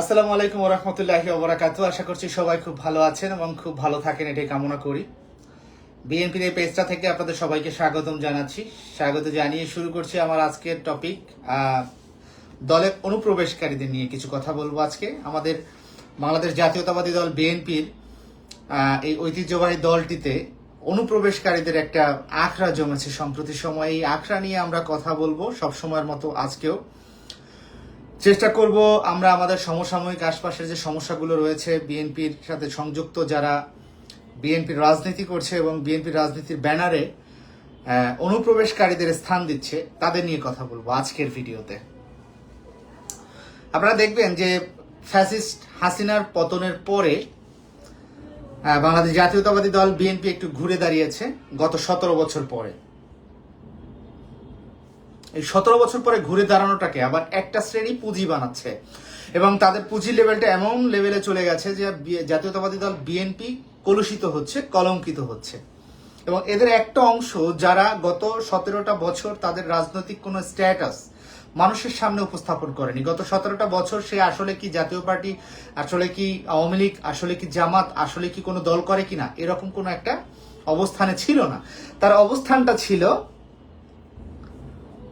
আসসালামু আলাইকুম রহমতুল্লাহি ওবরাকাতু আশা করছি সবাই খুব ভালো আছেন এবং খুব ভালো থাকেন, এটাই কামনা করি। বিএনপির এই পেজটা থেকে আপনাদের সবাইকে স্বাগতম জানাচ্ছি। স্বাগত জানিয়ে শুরু করছি আমার আজকের টপিক দলের অনুপ্রবেশকারীদের নিয়ে কিছু কথা বলব আজকে। আমাদের বাংলাদেশ জাতীয়তাবাদী দল বিএনপির এই ঐতিহ্যবাহী দলটিতে অনুপ্রবেশকারীদের একটা আখড়া জমেছে। সম্প্রতি সময়ে এই আখড়া নিয়ে আমরা কথা বলব সব সময়ের মতো আজকেও। চেষ্টা করব আমরা আমাদের সমসাময়িক আশপাশের যে সমস্যাগুলো রয়েছে, বিএনপির সাথে সংযুক্ত যারা বিএনপির রাজনীতি করছে এবং বিএনপির রাজনীতির ব্যানারে অনুপ্রবেশকারীদের স্থান দিচ্ছে, তাদের নিয়ে কথা বলব আজকের ভিডিওতে। আপনারা দেখবেন যে ফ্যাসিস্ট হাসিনার পতনের পরে বাংলাদেশ জাতীয়তাবাদী দল বিএনপি একটু ঘুরে দাঁড়িয়েছে গত সতেরো বছর পরে। এই সতেরো বছর পরে ঘুরে দাঁড়ানোটাকে আবার একটা শ্রেণি পুঁজি বানাচ্ছে। এবং তাদের পুঁজি লেভেলটা এমন লেভেলে চলে গেছে যে জাতীয়তাবাদী দল বিএনপি কলুষিত হচ্ছে, কলঙ্কিত হচ্ছে। এবং এদের একটা অংশ যারা গত সতেরোটা বছর তাদের রাজনৈতিক কোনো স্ট্যাটাস মানুষের সামনে উপস্থাপন করেনি। গত সতেরোটা বছর সে আসলে কি জাতীয় পার্টি, আসলে কি আওয়ামী লীগ, আসলে কি জামাত, আসলে কি কোনো দল করে কিনা, এরকম কোনো একটা অবস্থানে ছিল না। তার অবস্থানটা ছিল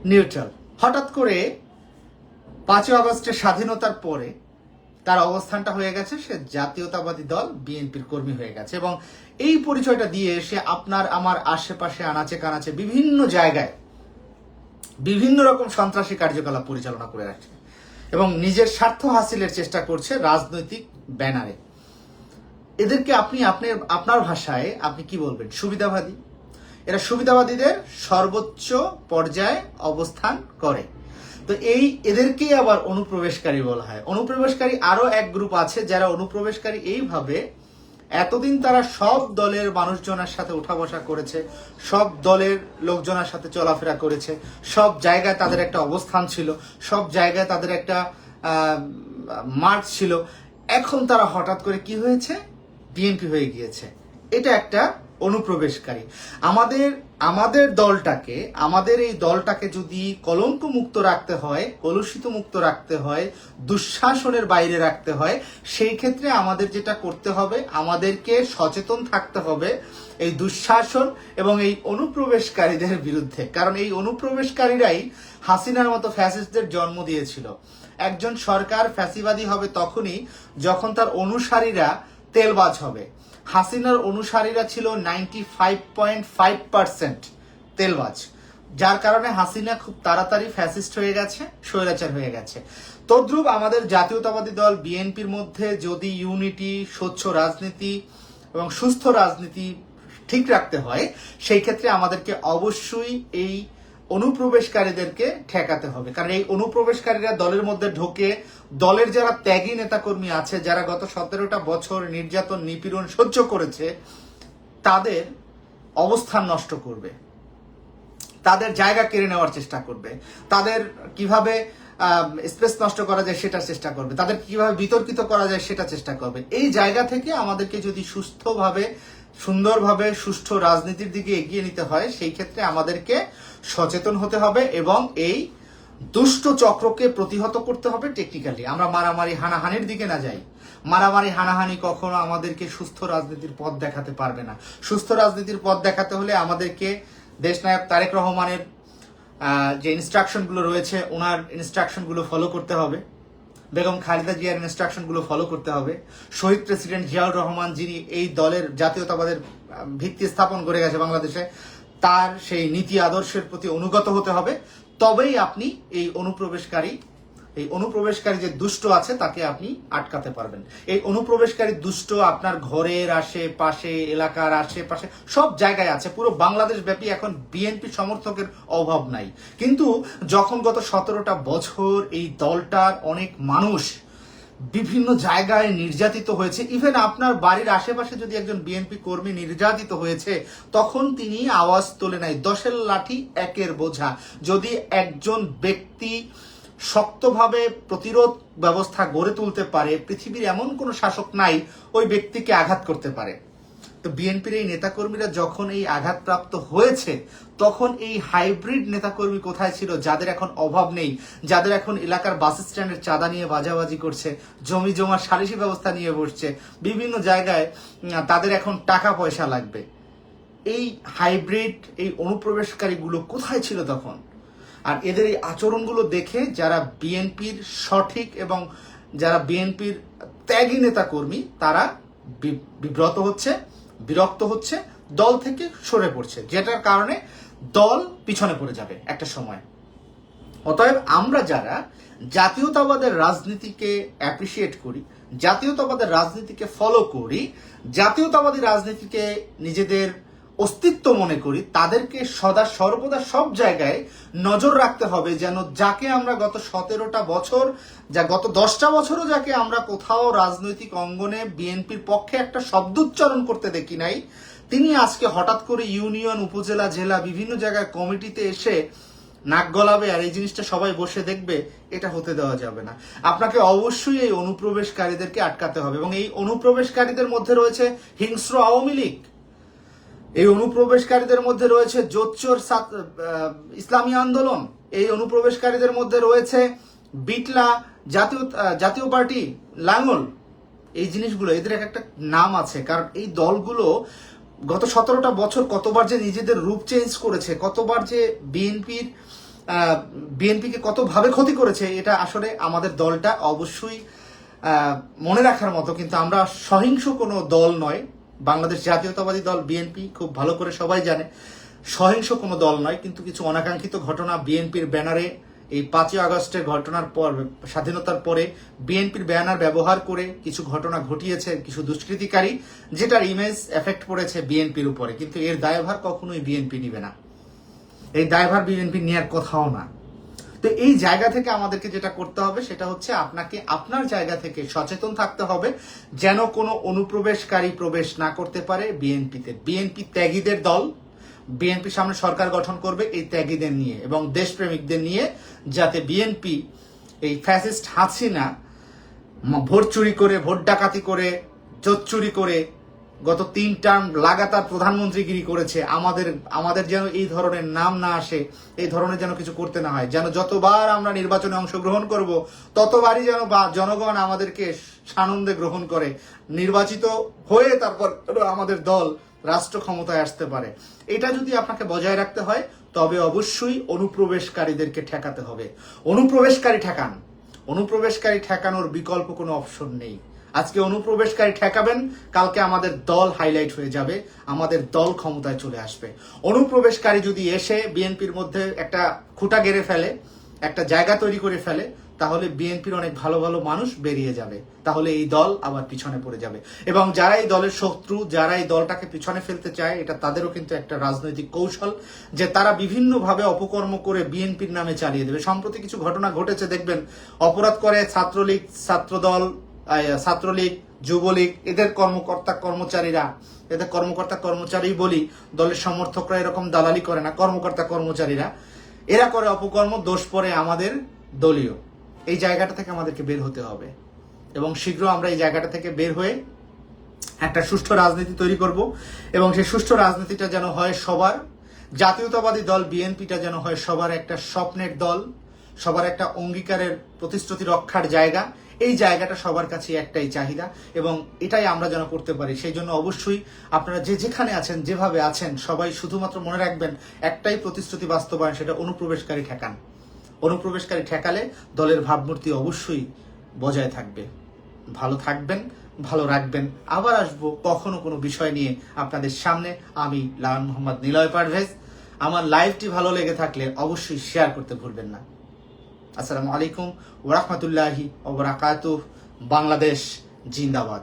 নিউট্রাল। হঠাৎ করে পাঁচই আগস্টের স্বাধীনতার পরে তার অবস্থানটা হয়ে গেছে, সে জাতীয়তাবাদী দল, বিএনপির কর্মী হয়ে গেছে। এবং এই পরিচয়টা দিয়ে সে আপনার, আমার আশেপাশে, আনাচে কানাচে বিভিন্ন জায়গায় বিভিন্ন রকম সন্ত্রাসী কার্যকলাপ পরিচালনা করে রাখছে এবং নিজের স্বার্থ হাসিলের চেষ্টা করছে রাজনৈতিক ব্যানারে। এদেরকে আপনি, আপনার আপনার ভাষায় আপনি কি বলবেন? সুবিধাবাদী? এরা সুবিধাবাদীদের সর্বোচ্চ পর্যায়ে অবস্থান করে। তো এই এদেরকেই আবার অনুপ্রবেশকারী বলা হয়। অনুপ্রবেশকারী আরও এক গ্রুপ আছে যারা অনুপ্রবেশকারী এইভাবে এতদিন তারা সব দলের মানুষজনের সাথে উঠা বসা করেছে, সব দলের লোকজনের সাথে চলাফেরা করেছে, সব জায়গায় তাদের একটা অবস্থান ছিল, সব জায়গায় তাদের একটা মার্চ ছিল। এখন তারা হঠাৎ করে কি হয়েছে? বিএনপি হয়ে গিয়েছে। এটা একটা অনুপ্রবেশকারী। আমাদের আমাদের দলটাকে, আমাদের এই দলটাকে যদি কলঙ্ক মুক্ত রাখতে হয় কলুষিত মুক্ত রাখতে হয়, দুঃশাসনের বাইরে রাখতে হয়, সেই ক্ষেত্রে আমাদের যেটা করতে হবে, আমাদেরকে সচেতন থাকতে হবে এই দুঃশাসন এবং এই অনুপ্রবেশকারীদের বিরুদ্ধে। কারণ এই অনুপ্রবেশকারীরাই হাসিনার মতো ফ্যাসিস্টদের জন্ম দিয়েছিল। একজন সরকার ফ্যাসিবাদী হবে তখনই যখন তার অনুসারীরা তেলবাজ হবে। হাসিনার অনুসারীরা ছিল ninety five point five percent তেলবাজ, যার কারণে হাসিনা খুব তাড়াতাড়ি ফ্যাসিস্ট হয়ে গেছে, স্বৈরাচার হয়ে গেছে। তদ্রুপ আমাদের জাতীয়তাবাদী দল বিএনপির মধ্যে যদি ইউনিটি স্বচ্ছ রাজনীতি এবং সুস্থ রাজনীতি ঠিক রাখতে হয়, সেই ক্ষেত্রে আমাদেরকে অবশ্যই এই অনুপ্রবেশকারীদেরকে ঠেকাতে হবে। কারণ এই অনুপ্রবেশকারীরা দলের মধ্যে ঢোকে দলের যারা ত্যাগী নেতাকর্মী আছে, যারা গত সতেরোটা বছর নির্যাতন, নিপীড়ন সহ্য করেছে, তাদের অবস্থান নষ্ট করবে। তাদের জায়গা কেড়ে নেওয়ার চেষ্টা করবে। তাদের কীভাবে স্পেস নষ্ট করা যায় সেটা চেষ্টা করবে। তাদের কীভাবে বিতর্কিত করা যায় সেটা চেষ্টা করবে। এই জায়গা থেকে আমাদেরকে যদি সুস্থভাবে, সুন্দরভাবে সুষ্ঠু রাজনীতির দিকে এগিয়ে নিতে হয়, সেই ক্ষেত্রে আমাদেরকে সচেতন হতে হবে এবং এই দুষ্ট চক্রকে প্রতিহত করতে হবে টেকনিক্যালি আমরা মারামারি, হানাহানির দিকে না যাই। মারামারি, হানাহানি কখনো আমাদেরকে সুস্থ রাজনীতির পথ দেখাতে পারবে না। সুস্থ রাজনীতির পথ দেখাতে হলে আমাদেরকে দেশনায়ক তারেক রহমানের যে ইনস্ট্রাকশনগুলো রয়েছে ওনার ইনস্ট্রাকশনগুলো ফলো করতে হবে। বেগম খালেদা জিয়ার ইনস্ট্রাকশনগুলো ফলো করতে হবে। শহীদ প্রেসিডেন্ট জিয়াউর রহমান যিনি এই দলের জাতীয়তাবাদের ভিত্তি স্থাপন করে গেছে বাংলাদেশে তার সেই নীতি আদর্শের প্রতি অনুগত হতে হবে। তবেই আপনি এই অনুপ্রবেশকারী এই অনুপ্রবেশকারী যে দুষ্ট আছে তাকে আপনি আটকাতে পারবেন। এই অনুপ্রবেশকারী দুষ্ট আপনার ঘরের আশেপাশে, এলাকার আশেপাশে, সব জায়গায় আছে। পুরো বাংলাদেশ ব্যাপী এখন বিএনপি সমর্থকের অভাব নাই। কিন্তু যখন গত সতেরোটা বছর এই দলটার অনেক মানুষ বিভিন্ন জায়গায় নির্যাতিত হয়েছে। ইভেন আপনার বাড়ির আশেপাশে যদি একজন বিএনপি কর্মী নির্যাতিত হয়েছে, তখন তিনি আওয়াজ তোলে নাই। দশের লাঠি একের বোঝা। যদি একজন ব্যক্তি শক্তভাবে প্রতিরোধ ব্যবস্থা গড়ে তুলতে পারে, পৃথিবীর এমন কোনো শাসক নাই, ওই ব্যক্তিকে আঘাত করতে পারে। তো বিএনপির এই নেতাকর্মীরা যখন এই আঘাতপ্রাপ্ত হয়েছে, তখন এই হাইব্রিড নেতাকর্মী কোথায় ছিল যাদের এখন অভাব নেই, যাদের এখন এলাকার বাস স্ট্যান্ডের চাঁদা নিয়ে বাজাবাজি করছে, জমি জমার সালিশি ব্যবস্থা নিয়ে বসছে, বিভিন্ন জায়গায় তাদের এখন টাকা পয়সা লাগবে। এই হাইব্রিড, এই অনুপ্রবেশকারীগুলো কোথায় ছিল তখন? আর এদের এই আচরণগুলো দেখে যারা বিএনপির সঠিক এবং যারা বিএনপির ত্যাগী নেতা কর্মী তারা বিব্রত হচ্ছে। বিরক্ত হচ্ছে, দল থেকে সরে পড়ছে, যেটার কারণে দল পিছনে পড়ে যাবে একটা সময়। অতএব আমরা যারা জাতীয়তাবাদের রাজনীতিকে অ্যাপ্রিসিয়েট করি, জাতীয়তাবাদের রাজনীতিকে ফলো করি, জাতীয়তাবাদী রাজনীতিকে নিজেদের অস্তিত্ব মনে করি, তাদেরকে সদা সর্বদা সব জায়গায় নজর রাখতে হবে যেন যাকে আমরা গত সতেরোটা বছর, যা গত দশটা বছরও যাকে আমরা কোথাও রাজনৈতিক অঙ্গনে বিএনপির পক্ষে একটা শব্দ উচ্চারণ করতে দেখি নাই, তিনি আজকে হঠাৎ করে ইউনিয়ন, উপজেলা, জেলা, বিভিন্ন জায়গায় কমিটিতে এসে নাক গলাবে আর এই জিনিসটা সবাই বসে দেখবে, এটা হতে দেওয়া যাবে না। আপনাকে অবশ্যই এই অনুপ্রবেশকারীদেরকে আটকাতে হবে এবং এই অনুপ্রবেশকারীদের মধ্যে রয়েছে হিংস্র আওয়ামী লীগ। এই অনুপ্রবেশকারীদের মধ্যে রয়েছে জোচ্চোর ইসলামী আন্দোলন, এই অনুপ্রবেশকারীদের মধ্যে রয়েছে বিটলা জাতীয় জাতীয় পার্টি, লাঙ্গল। এই জিনিসগুলো, এদের এক একটা নাম আছে, কারণ এই দলগুলো গত সতেরোটা বছর কতবার যে নিজেদের রূপ চেঞ্জ করেছে, কতবার যে বিএনপির বিএনপিকে কতভাবে ক্ষতি করেছে, এটা আসলে আমাদের দলটা অবশ্যই মনে রাখার মতো, কিন্তু আমরা সহিংস কোনো দল নয়। বাংলাদেশ জাতীয়তাবাদী দল বিএনপি খুব ভালো করে সবাই জানে। সহিংস কোনো দল নয়, কিন্তু কিছু অনাকাঙ্ক্ষিত ঘটনা বিএনপির ব্যানারে এই পাঁচই আগস্টের ঘটনার পর, স্বাধীনতার পরে বিএনপির ব্যানার ব্যবহার করে কিছু ঘটনা ঘটিয়েছে কিছু দুষ্কৃতিকারী, যেটার ইমেজ এফেক্ট পড়েছে বিএনপির উপরে। কিন্তু এর দায়ভার কখনোই বিএনপি নিবে না। এই দায়ভার বিএনপি নেওয়ার কথাও না। তো এই জায়গা থেকে আমাদেরকে যেটা করতে হবে সেটা হচ্ছে আপনাকে আপনার জায়গা থেকে সচেতন থাকতে হবে যেন কোনো অনুপ্রবেশকারী প্রবেশ না করতে পারে বিএনপিতে। বিএনপি ত্যাগীদের দল, বিএনপি সামনে সরকার গঠন করবে এই ত্যাগীদের নিয়ে এবং দেশপ্রেমিকদের নিয়ে যাতে বিএনপি এই ফ্যাসিস্ট হাসিনা, ভোট চুরি করে, ভোট ডাকাতি করে, জোট চুরি করে গত তিন টার্ম লাগাতার প্রধানমন্ত্রীগিরি করেছে, আমাদের আমাদের যেন এই ধরনের নাম না আসে, এই ধরনের যেন কিছু করতে না হয়, যেন যতবার আমরা নির্বাচনে অংশগ্রহণ করব, ততবারই যেন বা জনগণ আমাদেরকে সানন্দে গ্রহণ করে, নির্বাচিত হয়ে তারপর আমাদের দল রাষ্ট্র ক্ষমতায় আসতে পারে। এটা যদি আপনাকে বজায় রাখতে হয়, তবে অবশ্যই অনুপ্রবেশকারীদেরকে ঠেকাতে হবে। অনুপ্রবেশকারী ঠেকান। অনুপ্রবেশকারী ঠেকানোর বিকল্প কোনো অপশন নেই। আজকে অনুপ্রবেশকারী ঠেকাবেন, কালকে আমাদের দল হাইলাইট হয়ে যাবে, আমাদের দল ক্ষমতায় চলে আসবে। অনুপ্রবেশকারী যদি এসে বিএনপির মধ্যে একটা খুঁটা গেড়ে ফেলে, একটা জায়গা তৈরি করে ফেলে, তাহলে বিএনপির অনেক ভালো ভালো মানুষ বেরিয়ে যাবে। তাহলে এই দল আবার পিছনে পড়ে যাবে। এবং যারা এই দলের শত্রু, যারা এই দলটাকে পিছনে ফেলতে চায়, এটা তাদেরও কিন্তু একটা রাজনৈতিক কৌশল যে তারা বিভিন্নভাবে অপকর্ম করে বিএনপির নামে চালিয়ে দেবে। সম্প্রতি কিছু ঘটনা ঘটেছে, দেখবেন, অপরাধ করে ছাত্রলীগ, ছাত্রদল ছাত্রলীগ, যুবলীগ, এদের কর্মকর্তা কর্মচারীরা, এদের কর্মকর্তা কর্মচারী বলি, দলের সমর্থকরা এরকম দালালি করে না, কর্মকর্তা কর্মচারীরা। এরা করে অপকর্ম, দোষ পড়ে আমাদের দলীয়। এই জায়গাটা থেকে আমাদেরকে বের হতে হবে। এবং শীঘ্র আমরা এই জায়গাটা থেকে বের হয়ে একটা সুষ্ঠু রাজনীতি তৈরি করব। এবং সেই সুষ্ঠু রাজনীতিটা যেন হয় সবার, জাতীয়তাবাদী দল বিএনপিটা যেন হয় সবার একটা স্বপ্নের দল, সবার একটা অঙ্গীকারের প্রতিশ্রুতি রক্ষার জায়গা। এই জায়গাটা সবার কাছে একটাই চাহিদা এবং এটাই আমরা যেন করতে পারি। সেই জন্য অবশ্যই আপনারা যে যেখানে আছেন, যেভাবে আছেন, সবাই শুধুমাত্র মনে রাখবেন, একটাই প্রতিশ্রুতি বাস্তবায়ন, সেটা অনুপ্রবেশকারী ঠেকান। অনুপ্রবেশকারী ঠেকালে দলের ভাবমূর্তি অবশ্যই বজায় থাকবে। ভালো থাকবেন, ভালো রাখবেন। আবার আসব কখনো কোনো বিষয় নিয়ে আপনাদের সামনে। আমি লালন মোহাম্মদ নিলয় পারভেজ। আমার লাইভটি ভালো লেগে থাকলে অবশ্যই শেয়ার করতে ভুলবেন না। আসসালামু আলাইকুম ওরহমতুল্লাহি ওবরাকাতুহ বাংলাদেশ জিন্দাবাদ।